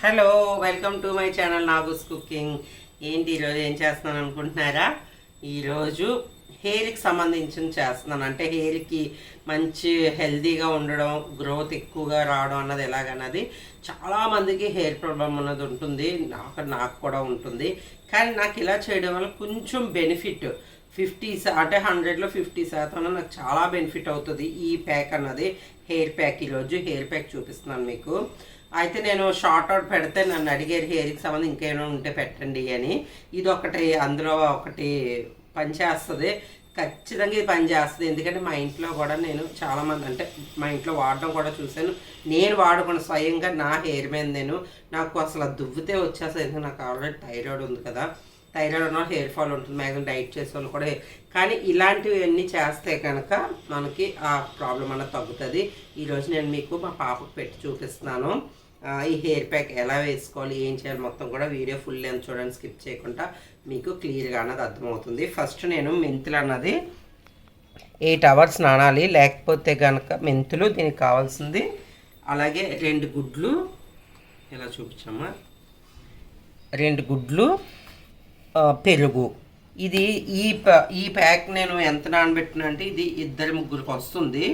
Hello welcome to my channel Nagu's cooking. ఏంటి ఈరోజు ఏం చేస్తున్నాను అనుకుంటున్నారా? ఈరోజు హెయిర్కి సంబంధించిన చేస్తున్నాను. అంటే హెయిర్కి మంచి హెల్తీగా ఉండడం గ్రోత్ ఎక్కువగా రావడం అన్నది ఎలాగన్నది చాలామందికి హెయిర్ ప్రాబ్లం అన్నది ఉంటుంది. నాకు నాకు కూడా ఉంటుంది. కానీ నాకు ఇలా చేయడం వల్ల కొంచెం బెనిఫిట్ ఫిఫ్టీ అంటే హండ్రెడ్లో ఫిఫ్టీ శాతం నాకు చాలా బెనిఫిట్ అవుతుంది ఈ ప్యాక్ అన్నది. హెయిర్ ప్యాక్ ఈరోజు హెయిర్ ప్యాక్ చూపిస్తున్నాను మీకు. అయితే నేను షార్ట్ అవుట్ పెడితే నన్ను అడిగారు హెయిర్కి సంబంధించి ఇంకేమైనా ఉంటే పెట్టండి అని. ఇది ఒకటి అందులో ఒకటి పనిచేస్తుంది ఖచ్చితంగా ఇది పనిచేస్తుంది ఎందుకంటే మా ఇంట్లో కూడా నేను చాలామంది అంటే మా ఇంట్లో వాడడం కూడా చూశాను. నేను వాడుకున్న స్వయంగా నా హెయిర్ మీద నేను నాకు అసలు దువ్వితే వచ్చేసరికి నాకు ఆల్రెడీ థైరాయిడ్ ఉంది కదా. థైరాయిడ్ ఉన్న హెయిర్ ఫాల్ ఉంటుంది. మ్యాక్సిమం డైట్ చేసే వాళ్ళు కూడా కానీ ఇలాంటివి అన్నీ చేస్తే కనుక మనకి ఆ ప్రాబ్లం అన్నది తగ్గుతుంది. ఈరోజు నేను మీకు మా పాపకు పెట్టి చూపిస్తున్నాను. ఈ హెయిర్ ప్యాక్ ఎలా వేసుకోవాలి ఏం చేయాలి మొత్తం కూడా వీడియో ఫుల్ లెంత్ చూడండి స్కిప్ చేయకుండా మీకు క్లియర్గా అన్నది అర్థమవుతుంది. ఫస్ట్ నేను మెంతులు అన్నది ఎయిట్ అవర్స్ నానాలి. లేకపోతే కనుక మెంతులు దీనికి కావాల్సింది అలాగే రెండు గుడ్లు. ఇలా చూపించమ్మా? రెండు గుడ్లు పెరుగు. ఇది ఈ ఈ ప్యాక్ నేను ఎంత నానబెట్టినా అంటే ఇది ఇద్దరు ముగ్గురికి వస్తుంది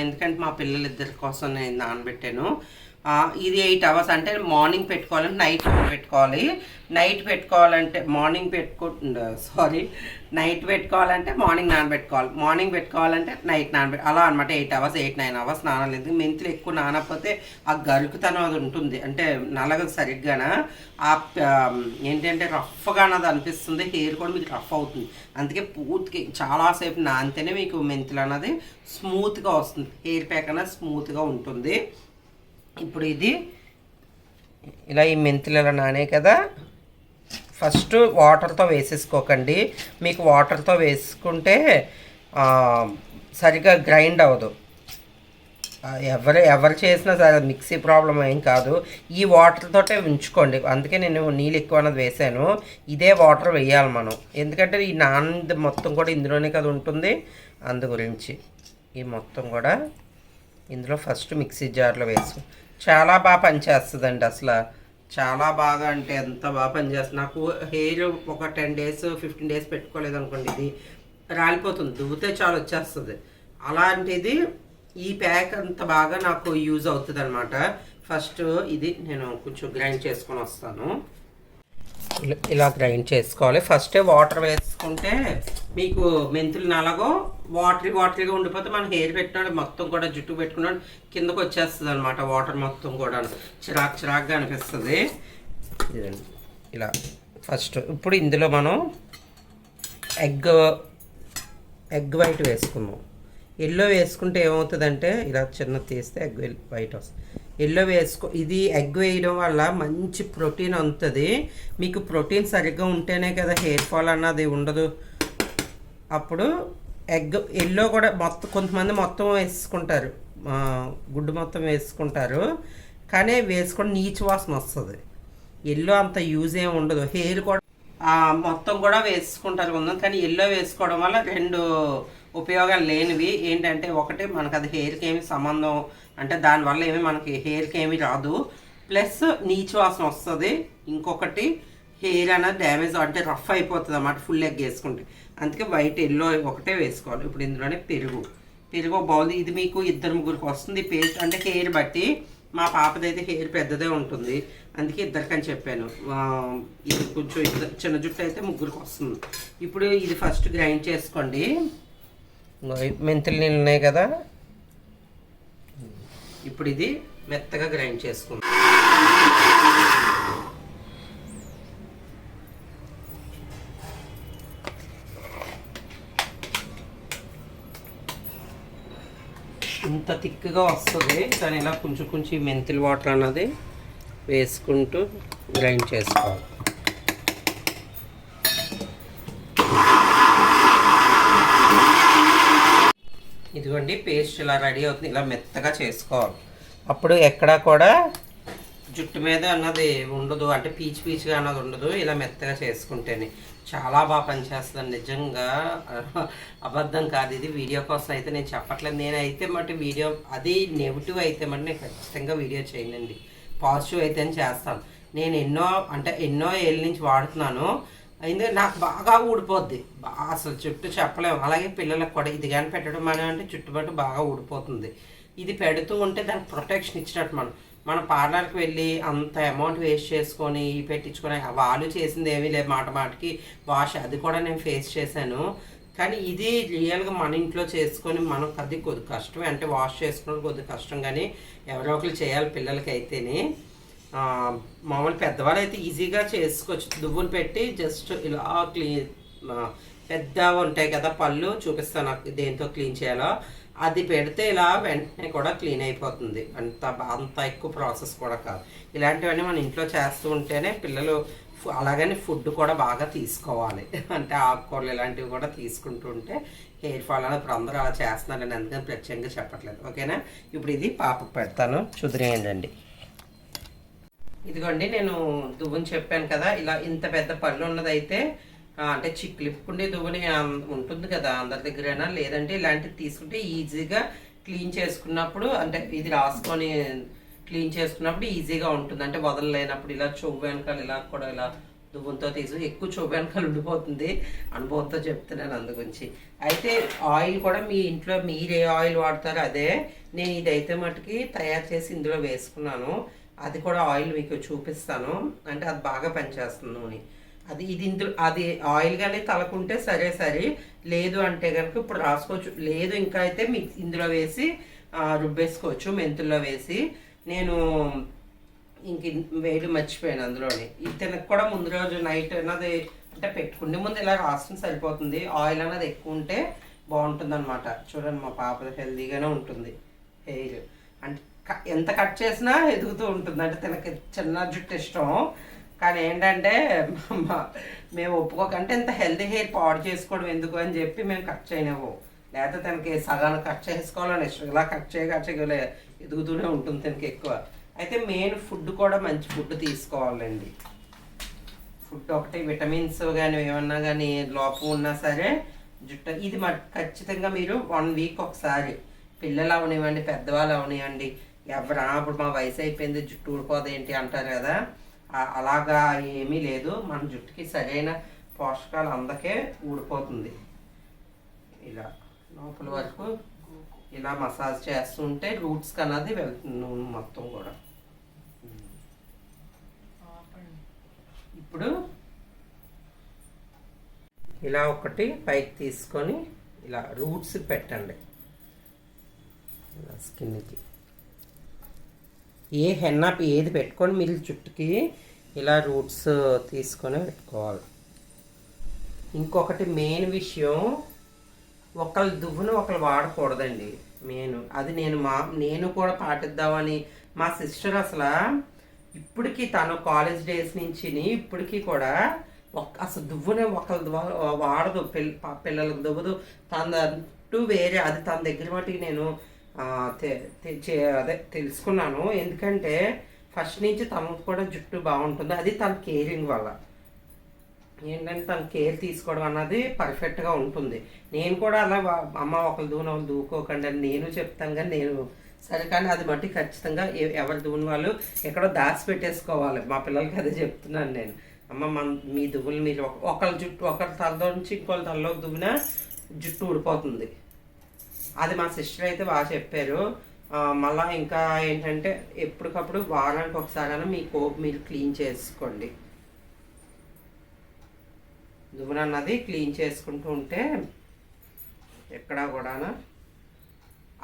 ఎందుకంటే మా పిల్లలు ఇద్దరి కోసం నేను నానబెట్టాను. ఇది ఎయిట్ అవర్స్ అంటే మార్నింగ్ పెట్టుకోవాలంటే నైట్ పెట్టుకోవాలి. నైట్ పెట్టుకోవాలంటే మార్నింగ్ పెట్టుకో సారీ నైట్ పెట్టుకోవాలంటే మార్నింగ్ నానబెట్టుకోవాలి. మార్నింగ్ పెట్టుకోవాలంటే నైట్ నానబెట్ అలా అనమాట eight hours eight nine hours నానలేదు. మెంతులు ఎక్కువ నానకపోతే ఆ గరుకుతనం అది ఉంటుంది. అంటే నలగదు సరిగ్గాన? ఆ ఏంటంటే రఫ్గా అన్నది అనిపిస్తుంది. హెయిర్ కూడా మీకు రఫ్ అవుతుంది. అందుకే పూర్తికి చాలాసేపు నానితేనే మీకు మెంతులు అన్నది స్మూత్గా వస్తుంది. హెయిర్ ప్యాక్ అన్నది స్మూత్గా ఉంటుంది. ఇప్పుడు ఇది ఇలా ఈ మెంతులు ఇలా నానే కదా. ఫస్ట్ వాటర్తో వేసేసుకోకండి. మీకు వాటర్తో వేసుకుంటే సరిగా గ్రైండ్ అవ్వదు. ఎవరు ఎవరు చేసినా సరే మిక్సీ ప్రాబ్లం ఏం కాదు. ఈ వాటర్తోటే ఉంచుకోండి. అందుకే నేను నీళ్ళు ఎక్కువ అన్నది వేసాను. ఇదే వాటర్ వేయాలి మనం. ఎందుకంటే ఈ నాన్నది మొత్తం కూడా ఇందులోనే కదా ఉంటుంది. అందు గురించి ఈ మొత్తం కూడా ఇందులో ఫస్ట్ మిక్సీ జార్లో వేసు చాలా బాగా పనిచేస్తుందండి అసలు. చాలా బాగా అంటే ఎంత బాగా పనిచేస్తుంది. నాకు హెయిర్ ఒక టెన్ డేస్ ఫిఫ్టీన్ డేస్ పెట్టుకోలేదు అనుకోండి ఇది రాలిపోతుంది. దువ్వుతే చాలా వచ్చేస్తుంది. అలాంటిది ఈ ప్యాక్ అంత బాగా నాకు యూజ్ అవుతుంది అనమాట ఫస్ట్ ఇది నేను కొంచెం గ్రైండ్ చేసుకొని వస్తాను. ఇలా- ఇలా గ్రైండ్ చేసుకోవాలి ఫస్టే వాటర్ వేసుకుంటే మీకు మెంతులు నలగో వాటరీ వాటరీగా ఉండిపోతే మన హెయిర్ పెట్టినాడు మొత్తం కూడా జుట్టు పెట్టుకున్నాడు కిందకు వచ్చేస్తుంది అనమాట వాటర్ మొత్తం కూడా చిరాక్ చిరాక్గా అనిపిస్తుంది. ఇలా. ఫస్ట్ ఇప్పుడు ఇందులో మనం ఎగ్ ఎగ్ వైట్ వేసుకుందాం. ఎల్లో వేసుకుంటే ఏమవుతుందంటే ఇలా చిన్న తీస్తే ఎగ్ వైట్ వస్తుంది. ఎల్లో వేసుకో ఇది ఎగ్ వేయడం వల్ల మంచి ప్రోటీన్ ఉంటుంది మీకు ప్రోటీన్ సరిగ్గా ఉంటేనే కదా హెయిర్ ఫాల్ అన్నది ఉండదు. అప్పుడు ఎగ్ ఎల్లో కూడా మొత్తం కొంతమంది మొత్తం వేసుకుంటారు. గుడ్డు మొత్తం వేసుకుంటారు. కానీ వేసుకొని నీచు వాసన వస్తుంది. ఎల్లో అంత యూజ్ ఏమి ఉండదు. హెయిర్ కూడా మొత్తం కూడా వేసుకుంటారు కొందరు కానీ ఎల్లో వేసుకోవడం వల్ల రెండు ఉపయోగాలు లేనివి. ఏంటంటే ఒకటి మనకు అది హెయిర్కి ఏమి సంబంధం అంటే దానివల్ల ఏమి మనకి హెయిర్కి ఏమి రాదు. ప్లస్ నీచు వాసన వస్తుంది. ఇంకొకటి హెయిర్ అనేది డ్యామేజ్ అంటే రఫ్ అయిపోతుంది అన్నమాట ఫుల్ ఎగ్ వేసుకుంటే. అందుకే వైట్ ఎల్లో ఒకటే వేసుకోవాలి. ఇప్పుడు ఇందులోనే పెరుగు. పెరుగు బాగుంది ఇది మీకు ఇద్దరు ముగ్గురికి వస్తుంది. పేస్ట్ అంటే హెయిర్ బట్టి మా పాపదైతే హెయిర్ పెద్దదే ఉంటుంది. అందుకే ఇద్దరికని చెప్పాను. ఇది కొంచెం ఇద్దరు చిన్న జుట్టు అయితే ముగ్గురికి వస్తుంది. ఇప్పుడు ఇది ఫస్ట్ గ్రైండ్ చేసుకోండి. మెంతులు నీళ్ళు ఉన్నాయి కదా. ఇప్పుడు ఇది మెత్తగా గ్రైండ్ చేసుకుందాం. ఇంత థిక్గా వస్తుంది కానీ ఇలా కొంచెం కొంచెం మెంతులు వాటర్ అన్నది వేసుకుంటూ గ్రైండ్ చేసుకోవాలి. ఇదిగోండి పేస్ట్ ఇలా రెడీ అవుతుంది. ఇలా మెత్తగా చేసుకోవాలి. అప్పుడు ఎక్కడా కూడా జుట్టు మీద అన్నది ఉండదు. అంటే పీచు పీచుగా అన్నది ఉండదు. ఇలా మెత్తగా చేసుకుంటేనే. చాలా బాగా పనిచేస్తుంది నిజంగా అబద్ధం కాదు. ఇది వీడియో కోసం అయితే నేను చెప్పట్లేదు. నేనైతే మటు వీడియో అది నెగిటివ్ అయితే మటు నేను ఖచ్చితంగా వీడియో చేయనండి. పాజిటివ్ అయితే చేస్తాను. నేను ఎన్నో అంటే ఎన్నో ఏళ్ళ నుంచి వాడుతున్నాను. అయింది. నాకు బాగా ఊడిపోద్ది. బాగా అసలు చుట్టూ చెప్పలేము. అలాగే పిల్లలకు కూడా ఇది కానీ పెట్టడం అని అంటే చుట్టుపట్టు బాగా ఊడిపోతుంది. ఇది పెడుతూ ఉంటే దానికి ప్రొటెక్షన్ ఇచ్చినట్టు మనం మన పార్లర్కి వెళ్ళి అంత అమౌంట్ వేస్ట్ చేసుకొని పెట్టించుకొని వాళ్ళు చేసింది ఏమీ లేదు మాట మాటకి. వాష్ అది కూడా నేను ఫేస్ చేశాను. కానీ ఇది రియల్గా మన ఇంట్లో చేసుకొని మనకు అది కొద్ది కష్టం అంటే వాష్ చేసుకోవడం కొద్ది కష్టం కానీ ఎవరో ఒకరు చేయాలి పిల్లలకి అయితేనే మామూలు పెద్దవాళ్ళు అయితే ఈజీగా చేసుకోవచ్చు. దువ్వులు పెట్టి జస్ట్ ఇలా క్లీన్ పెద్ద ఉంటాయి కదా పళ్ళు చూపిస్తాను నాకు దేంతో క్లీన్ చేయాలో. అది పెడితే ఇలా వెంటనే కూడా క్లీన్ అయిపోతుంది. అంత అంత ఎక్కువ ప్రాసెస్ కూడా కాదు. ఇలాంటివన్నీ మన ఇంట్లో చేస్తూ ఉంటేనే పిల్లలు అలాగని ఫుడ్ కూడా బాగా తీసుకోవాలి. అంటే ఆకుకూరలు ఇలాంటివి కూడా తీసుకుంటూ ఉంటే హెయిర్ ఫాల్ అనేది ఇప్పుడు అందరూ అలా చేస్తున్నారని నేను అందుకని ప్రత్యేకంగా చెప్పట్లేదు. ఓకేనా? ఇప్పుడు ఇది పాపకు పెడతాను. చూదిరేయండి ఇదిగోండి నేను దువ్వుని చెప్పాను కదా ఇలా ఇంత పెద్ద పళ్ళు ఉన్నదైతే అంటే చిక్లిప్పుకుండే దువ్వుని ఉంటుంది కదా అందరి దగ్గరైనా లేదంటే ఇలాంటివి తీసుకుంటే ఈజీగా క్లీన్ చేసుకున్నప్పుడు అంటే ఇది రాసుకొని క్లీన్ చేసుకున్నప్పుడు ఈజీగా ఉంటుంది. అంటే వదలలేనప్పుడు ఇలా చెవు వెనకాల ఇలా కూడా ఇలా దువ్వుతో తీసు ఎక్కువ చెవు వెనకాల ఉండిపోతుంది అనుభవంతో చెప్తున్నాను అందు గురించి. అయితే ఆయిల్ కూడా మీ ఇంట్లో మీరు ఏ ఆయిల్ వాడతారో అదే నేను ఇదైతే మటుకి తయారు చేసి ఇందులో వేసుకున్నాను. అది కూడా ఆయిల్ మీకు చూపిస్తాను. అంటే అది బాగా పనిచేస్తుంది నూనె. అది ఇది ఇందులో అది ఆయిల్ కానీ తలకుంటే సరే సరే లేదు అంటే కనుక ఇప్పుడు రాసుకోవచ్చు. లేదు ఇంకా అయితే మిక్స్ ఇందులో వేసి రుబ్బేసుకోవచ్చు మెంతుల్లో వేసి. నేను ఇంక వేడి మర్చిపోయాను అందులోనే. ఇది తినక కూడా ముందు రోజు నైట్ అన్నది అంటే పెట్టుకునే ముందు ఇలా రాసుకుని సరిపోతుంది. ఆయిల్ అన్నది ఎక్కువ ఉంటే బాగుంటుంది అనమాట చూడండి మా పాప హెల్దీగానే ఉంటుంది. హెయిర్. అంటే ఎంత కట్ చేసినా ఎదుగుతూ ఉంటుంది. అంటే తనకి చిన్న జుట్టు ఇష్టం. కానీ ఏంటంటే మేము ఒప్పుకోకంటే ఇంత హెల్తీ హెయిర్ పాడు చేసుకోవడం ఎందుకు అని చెప్పి మేము కట్ చేయనివ్వు లేకపోతే తనకి సగాన్ని కట్ చేసుకోవాలని ఇష్టం. ఇలా కట్ చేయ కట్ చేయలే ఎదుగుతూనే ఉంటుంది తనకి ఎక్కువ. అయితే మెయిన్ ఫుడ్ కూడా మంచి ఫుడ్ తీసుకోవాలండి. ఫుడ్ ఒకటి విటమిన్స్ కానీ ఏమన్నా కానీ లోపం ఉన్నా సరే జుట్టు ఇది మ ఖచ్చితంగా మీరు వన్ వీక్ ఒకసారి. పిల్లలు అవనివ్వండి పెద్దవాళ్ళు అవనివ్వండి ఎవరా ఇప్పుడు మా వయసు అయిపోయింది జుట్టు ఊడిపోదు ఏంటి అంటారు కదా. అలాగా ఏమీ లేదు. మన జుట్టుకి సరైన పోషకాలు అందకే ఊడిపోతుంది. ఇలా లోపల వరకు ఇలా మసాజ్ చేస్తుంటే రూట్స్ అన్నది వెళ్తుంది నూనె మొత్తం కూడా. ఇప్పుడు ఇలా ఒకటి పైకి తీసుకొని ఇలా రూట్స్ పెట్టండి. ఇలా స్కిన్కి. ఏ హెన్నా ఏది పెట్టుకొని మీరు జుట్టుకి ఇలా రూట్స్ తీసుకొని పెట్టుకోవాలి. ఇంకొకటి మెయిన్ విషయం ఒకళ్ళు దువ్వును ఒకళ్ళు వాడకూడదండి మెయిన్. అది నేను మా నేను కూడా పాటిద్దామని మా సిస్టర్ అసలు ఇప్పటికీ తను కాలేజ్ డేస్ నుంచి ఇప్పటికీ కూడా ఒక అసలు దువ్వునే ఒకళ్ళు ద్వారా వాడదు. పిల్ల పిల్లలకు దువ్వదు. తన అంటూ వేరే అది తన దగ్గర మటుకు నేను అదే తెలుసుకున్నాను. ఎందుకంటే ఫస్ట్ నుంచి తనకు కూడా జుట్టు బాగుంటుంది. అది తన కేరింగ్ వల్ల. ఏంటంటే తన కేర్ తీసుకోవడం అన్నది పర్ఫెక్ట్గా ఉంటుంది. నేను కూడా అలా అమ్మ ఒకరు దూని వాళ్ళు దూకోకండి అని నేను చెప్తాను కానీ నేను సరే కానీ అది మట్టి ఖచ్చితంగా ఎవరు దూని వాళ్ళు ఎక్కడో దాచి పెట్టేసుకోవాలి మా పిల్లలకి అదే చెప్తున్నాను నేను. అమ్మ మన మీ దువ్వులు మీరు ఒకళ్ళ జుట్టు ఒకరి తలలో నుంచి ఇంకోళ్ళ తలలోకి దువ్వినా జుట్టు ఊడిపోతుంది. అది మా సిస్టర్ అయితే బాగా చెప్పారు. మళ్ళీ మళ్ళా ఇంకా ఏంటంటే ఎప్పటికప్పుడు వారానికి ఒకసారి మీ కోప్ మీరు క్లీన్ చేసుకోండి. దువ్వన అన్నది క్లీన్ చేసుకుంటూ ఉంటే ఎక్కడా కూడా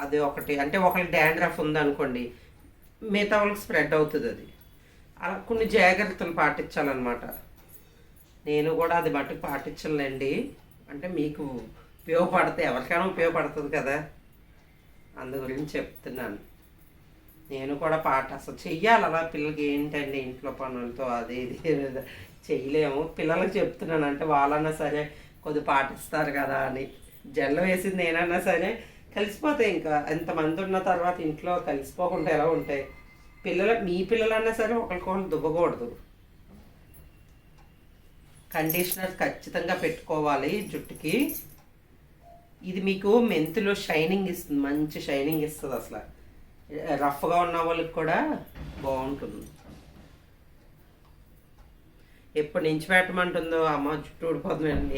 అది ఒకటి అంటే ఒకరికి డాండ్రఫ్ ఉందనుకోండి మిగతా వాళ్ళకి స్ప్రెడ్ అవుతుంది అది. అలా కొన్ని జాగ్రత్తలు పాటించాలన్నమాట. నేను కూడా అది మట్టుకు పాటించలేండి అంటే మీకు ఉపయోగపడితే ఎవరికైనా ఉపయోగపడుతుంది కదా? అందు గురించి చెప్తున్నాను. నేను కూడా పాట అసలు చెయ్యాలి. అలా పిల్లలకి ఏంటండి ఇంట్లో పనులతో అది ఇది చేయలేము పిల్లలకు చెప్తున్నాను అంటే వాళ్ళన్నా సరే కొద్ది పాటిస్తారు కదా అని. జల్ల వేసింది నేనన్నా సరే కలిసిపోతాయి ఇంకా. ఎంతమంది ఉన్న తర్వాత ఇంట్లో కలిసిపోకుండా ఎలా ఉంటాయి? పిల్లలు మీ పిల్లలన్నా సరే ఒకరికొకరు దువ్వకూడదు. కండిషనర్ ఖచ్చితంగా పెట్టుకోవాలి జుట్టుకి. ఇది మీకు మెంతులు షైనింగ్ ఇస్తుంది మంచి షైనింగ్ ఇస్తుంది అసలు. రఫ్గా ఉన్న వాళ్ళకి కూడా బాగుంటుంది. ఎప్పుడు నుంచి పెట్టమంటుందో అమ్మ చుట్టూ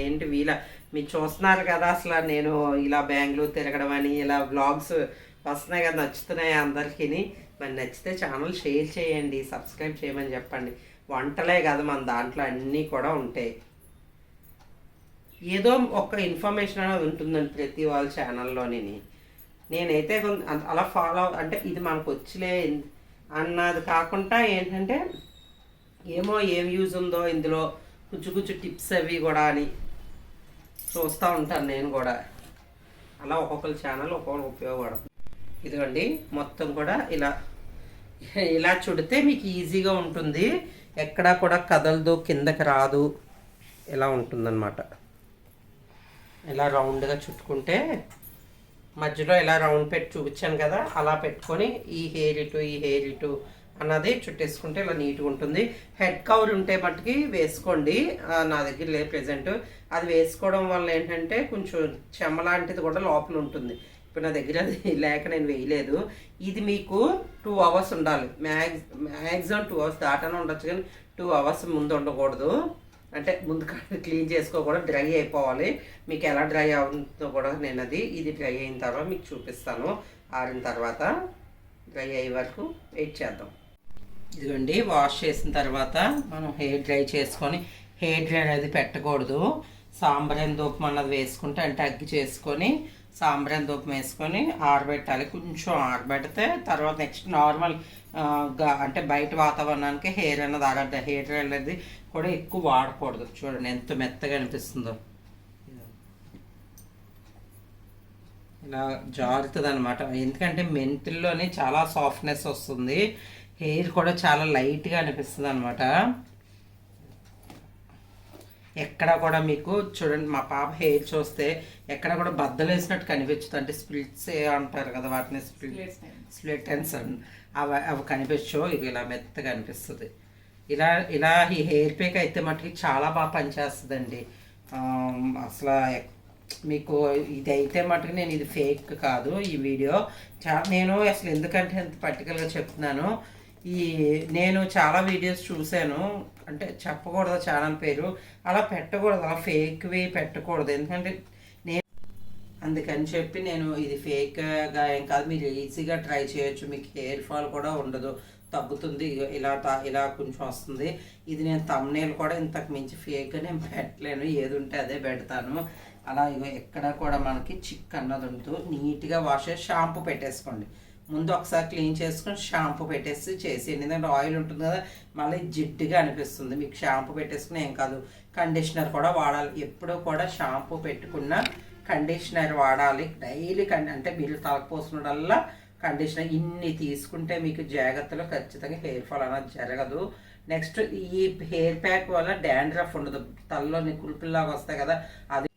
ఏంటి వీళ్ళ మీరు చూస్తున్నారు కదా అసలు నేను ఇలా బెంగళూరు తిరగడం అని ఇలా బ్లాగ్స్ వస్తున్నాయి కదా నచ్చుతున్నాయి అందరికీ మరి నచ్చితే ఛానల్ షేర్ చేయండి సబ్స్క్రైబ్ చేయమని చెప్పండి. వంటలే కదా మన దాంట్లో అన్నీ కూడా ఉంటాయి. ఏదో ఒక ఇన్ఫర్మేషన్ అనేది ఉంటుందండి ప్రతి వాళ్ళ ఛానల్లోని నేనైతే కొంత- అలా ఫాలో అంటే ఇది మనకు వచ్చిలే అన్నది కాకుండా ఏంటంటే ఏమో ఏం యూజ్ ఉందో ఇందులో కుచ్చు కుచ్చు టిప్స్ అవి కూడా అని చూస్తూ ఉంటాను నేను కూడా. అలా ఒక్కొక్కరి ఛానల్ ఒక్కొక్కరు ఉపయోగపడుతుంది. ఇదిగోండి మొత్తం కూడా ఇలా ఇలా చుడితే మీకు ఈజీగా ఉంటుంది. ఎక్కడా కూడా కదలదు కిందకి రాదు ఇలా ఉంటుందన్నమాట. ఇలా రౌండ్గా చుట్టుకుంటే మధ్యలో ఇలా రౌండ్ పెట్టి చూపించాను కదా అలా పెట్టుకొని ఈ హెయిర్ ఇటు ఈ హెయిర్ ఇటు అన్నది చుట్టేసుకుంటే ఇలా నీట్గా ఉంటుంది. హెడ్ కవర్ ఉంటే మట్టుకి వేసుకోండి. నా దగ్గర లేదు ప్రెజెంట్. అది వేసుకోవడం వల్ల ఏంటంటే కొంచెం చెమ్మ లాంటిది కూడా లోపల ఉంటుంది. ఇప్పుడు నా దగ్గర అది లేక నేను వేయలేదు. ఇది మీకు టూ అవర్స్ ఉండాలి. మ్యాక్స్ మ్యాక్సిమం టూ అవర్స్ దాటానే ఉండొచ్చు కానీ టూ అవర్స్ ముందు ఉండకూడదు. అంటే ముందు క్లీన్ చేసుకోకూడదు డ్రై అయిపోవాలి. మీకు ఎలా డ్రై అవుతుందో కూడా నేను అది ఇది డ్రై అయిన తర్వాత మీకు చూపిస్తాను. ఆరిన తర్వాత డ్రై అయ్యే వరకు వెయిట్ చేద్దాం. ఇదిగోండి వాష్ చేసిన తర్వాత మనం హెయిర్ డ్రై చేసుకొని హెయిర్ డ్రై అనేది పెట్టకూడదు. సాంబ్రాన్ ధూపం అన్నది వేసుకుంటే అంటే అగ్గి చేసుకొని సాంబ్రాన్ ధూపం వేసుకొని ఆరబెట్టాలి. కొంచెం ఆరబెడితే తర్వాత నెక్స్ట్ నార్మల్ అంటే బయట వాతావరణానికి హెయిర్ అన్నది ఆరద్ద హెయిర్ అనేది కూడా ఎక్కువ వాడకూడదు. చూడండి ఎంత మెత్తగా అనిపిస్తుందో. ఇలా జారుతుంది అనమాట ఎందుకంటే మెంతుల్లోనే చాలా సాఫ్ట్నెస్ వస్తుంది. హెయిర్ కూడా చాలా లైట్గా అనిపిస్తుంది అనమాట ఎక్కడ కూడా మీకు చూడండి మా పాప హెయిర్ చూస్తే ఎక్కడ కూడా బద్దలు వేసినట్టు కనిపించదు. అంటే స్ప్లిట్స్ అంటారు కదా వాటిని స్ప్లిట్ స్ప్లిట్ అండ్స్ అవి అవి కనిపించవు. ఇక ఇలా మెత్తగా అనిపిస్తుంది. ఇలా ఇలా ఈ హెయిర్ పేక్ అయితే మటుకి చాలా బాగా పనిచేస్తుందండి. అసలు మీకు ఇది అయితే మటుకు నేను ఇది ఫేక్ కాదు ఈ వీడియో. చా నేను అసలు ఎందుకంటే ఎంత పర్టికులర్గా చెప్తున్నాను ఈ నేను చాలా వీడియోస్ చూశాను. అంటే చెప్పకూడదు ఛానల్ పేరు. అలా పెట్టకూడదు. అలా ఫేక్వి పెట్టకూడదు. ఎందుకంటే నేను అందుకని చెప్పి నేను ఇది ఫేక్గా ఏం కాదు. మీరు ఈజీగా ట్రై చేయొచ్చు. మీకు హెయిర్ ఫాల్ కూడా ఉండదు. తగ్గుతుంది. ఇగో ఇలా తా- ఇలా కొంచెం వస్తుంది. ఇది నేను తమ్నేల్ కూడా ఇంతకు మించి ఫేక్గా నేను పెట్టలేను. ఏది ఉంటే అదే పెడతాను. అలా ఇగో ఎక్కడ కూడా మనకి చిక్ అన్నది ఉండదు. నీట్గా వాష్ చేసి షాంపూ పెట్టేసుకోండి. ముందు ఒకసారి క్లీన్ చేసుకొని షాంపూ పెట్టేసి చేసేయండి ఎందుకంటే ఆయిల్ ఉంటుంది కదా మళ్ళీ జిడ్డుగా అనిపిస్తుంది. మీకు షాంపూ పెట్టేసుకుని ఏం కాదు కండిషనర్ కూడా వాడాలి. ఎప్పుడూ కూడా షాంపూ పెట్టుకున్న కండిషనర్ వాడాలి. డైలీ కండి అంటే మీరు తలకు కండిషనర్ ఇన్ని తీసుకుంటే మీకు జాగ్రత్తలో ఖచ్చితంగా హెయిర్ ఫాల్ అనేది జరగదు. నెక్స్ట్ ఈ హెయిర్ ప్యాక్ వల్ల డాండ్రఫ్ ఉండదు. తలలో కులుపుల్లాగా వస్తాయి కదా అది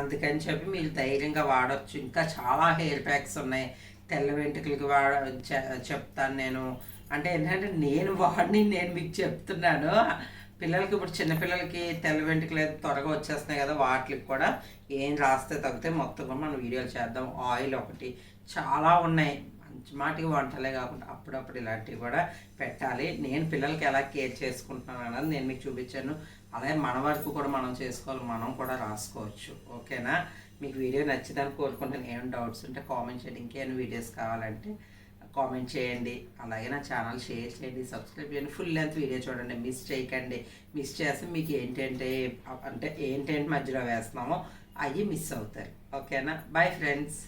అందుకని చెప్పి మీరు ధైర్యంగా వాడచ్చు. ఇంకా చాలా హెయిర్ ప్యాక్స్ ఉన్నాయి. తెల్ల వెంట్రుకలకి వాడ చెప్తాను నేను. అంటే ఏంటంటే నేను వాడిని నేను మీకు చెప్తున్నాను. పిల్లలకి ఇప్పుడు చిన్నపిల్లలకి తెల్ల వెంట్రుకలు అయితే త్వరగా వచ్చేస్తున్నాయి కదా వాటికి కూడా. ఏం రాస్తే తగ్గితే మొత్తం కూడా మనం వీడియోలు చేద్దాం. ఆయిల్ ఒకటి. చాలా ఉన్నాయి. మంచి మాటికి వంటలే కాకుండా అప్పుడప్పుడు ఇలాంటివి కూడా పెట్టాలి. నేను పిల్లలకి ఎలా కేర్ చేసుకుంటున్నాను అన్నది నేను మీకు చూపించాను. అలాగే మన వరకు కూడా మనం చేసుకోవాలి. మనం కూడా రాసుకోవచ్చు. ఓకేనా? మీకు వీడియో నచ్చిందని కోరుకుంటాను ఏమైనా డౌట్స్ ఉంటే కామెంట్ చేయండి. ఇంకేమైనా వీడియోస్ కావాలంటే కామెంట్ చేయండి. అలాగే నా ఛానల్ షేర్ చేయండి. సబ్స్క్రైబ్ చేయండి. ఫుల్ లెంత్ వీడియో చూడండి. మిస్ చేయకండి. మిస్ చేస్తే మీకు ఏంటంటే అంటే ఏంటంటే మధ్యలో వేస్తున్నామో అవి మిస్ అవుతారు. ఓకేనా బాయ్ ఫ్రెండ్స్